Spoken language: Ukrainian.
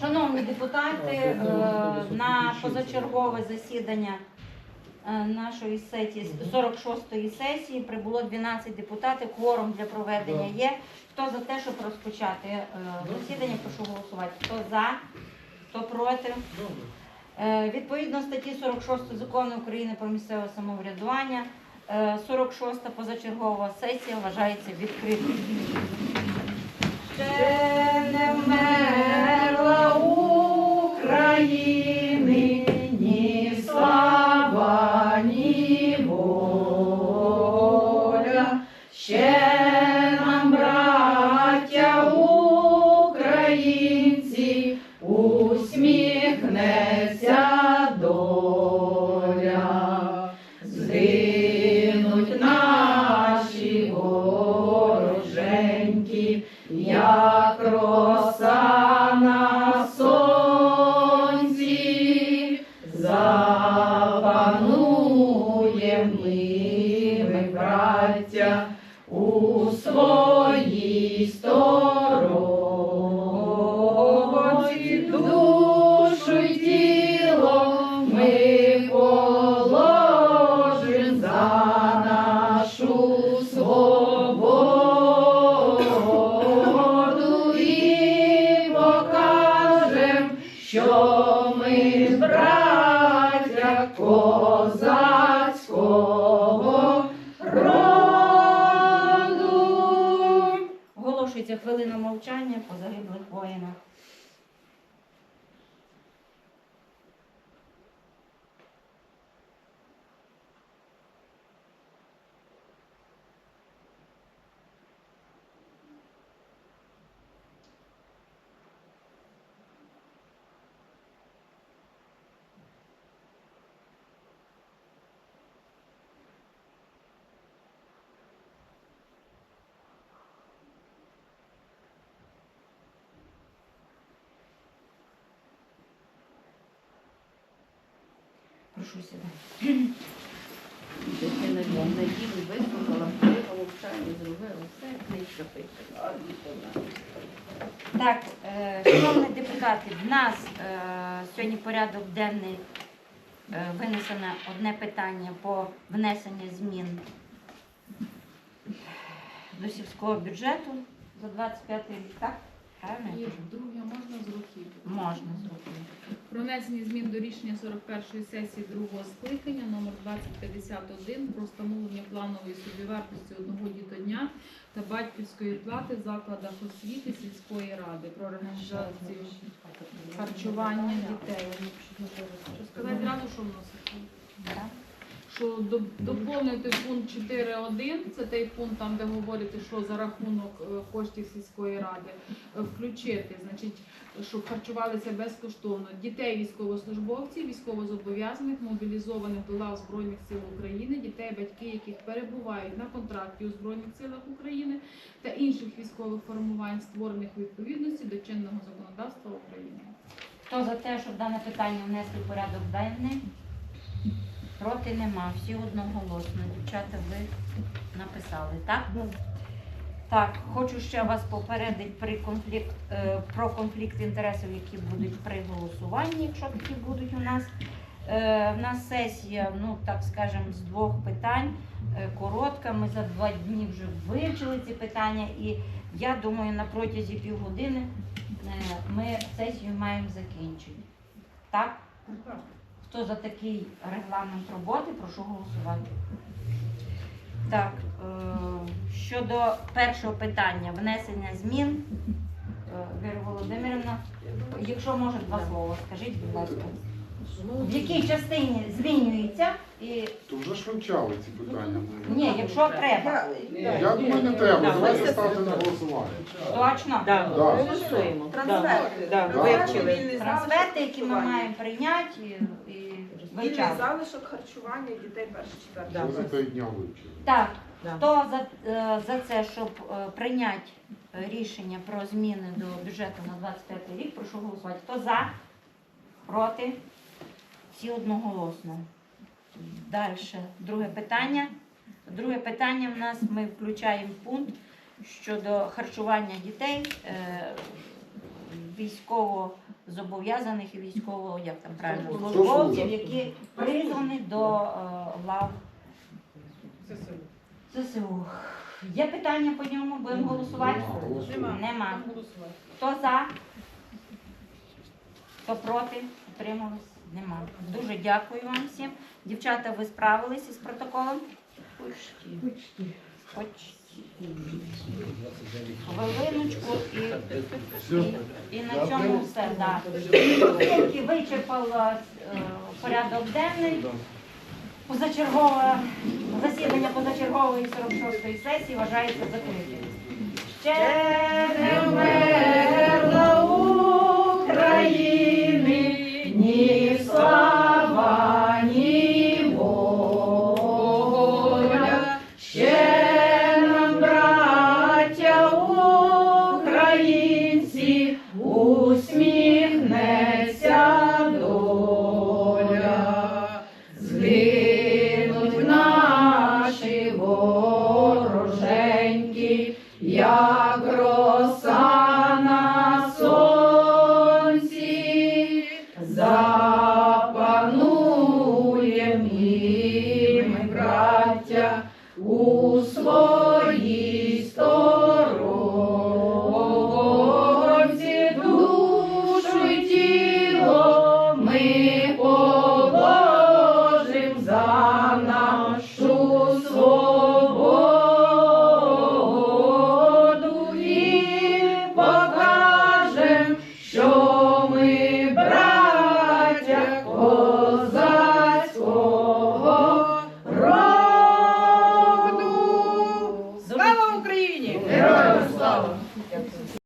Шановні депутати, е, на позачергове засідання е, нашої сесії 46-ї сесії прибуло 12 депутатів. Кворум для проведення є. Хто за те, щоб розпочати е, засідання, прошу голосувати. Хто за, хто проти? Відповідно статті 46 закону України про місцеве самоврядування, е, 46 позачергова сесія вважається відкритою. Share. Що ми браття козацького роду. Оголошується хвилина мовчання по загиблих Прошу сідати. Дитина на вислухала, мовчання, зробила все, книжка пише. Так, е, шановні депутати, в нас е, сьогодні порядок денний е, винесено одне питання по внесенню змін до сільського бюджету за 25 рік. Так? Правильно? І друге можна з рухів. Можна зробити. Про внесення змін до рішення 41-ї сесії другого скликання номер 2051 про встановлення планової собівартості одного дітодня та батьківської плати в закладах освіти сільської ради про організацію харчування дітей. Що сказати зразу, що вносити? Так? Що доповнити пункт 4.1, це той пункт, там, де говорите, що за рахунок е, коштів сільської ради, е, включити, значить, щоб харчувалися безкоштовно дітей військовослужбовців, військовозобов'язаних, мобілізованих до лав Збройних сил України, дітей, батьки, яких перебувають на контракті у Збройних силах України та інших військових формувань, створених у відповідності до чинного законодавства України. Хто за те, щоб дане питання внести в порядок денний? Проти нема. Всі одноголосно. Дівчата, ви написали, так? Так, хочу ще вас попередити при конфлікт, е, про конфлікт інтересів, які будуть при голосуванні, якщо такі будуть у нас. Е, в нас сесія, ну так скажемо, з двох питань. Е, коротка. Ми за два дні вже вивчили ці питання, і я думаю, на протязі півгодини е, ми сесію маємо закінчити. Так? Хто за такий регламент роботи, прошу голосувати. Так, е, щодо першого питання, внесення змін. Е, Віра Володимирівна, якщо може два слова, скажіть, будь ласка. В якій частині змінюється і То вже ж вивчали ці питання. ні, якщо треба. Я думаю, не треба. Давайте ми ставити на голосування. Точно. Так, голосуємо. Трансферти. Трансферти, які ми маємо прийняти Вільний залишок харчування дітей перших четвертих. Да. Ми за дня вивчили. Так, Да. хто за, е, за це, щоб е, прийняти е, рішення про зміни до бюджету на 25 рік, прошу голосувати. Хто за? Проти? Всі одноголосно. Далі. Друге питання. Друге питання в нас ми включаємо пункт щодо харчування дітей. Е, військово-зобов'язаних і військово, як там правильно, Службовців. які призвані до е, лав. ЗСУ. Є питання по ньому? Будемо голосувати? Нема. Нема. Хто за? Хто проти? Утримались? Нема. Дуже дякую вам всім. Дівчата, ви справились із протоколом? Почти. Почти. Хвилиночку і, і, на цьому все. так. Тільки вичерпала е, порядок денний. Позачергове засідання позачергової 46-ї сесії вважається закритим. Ще не вмер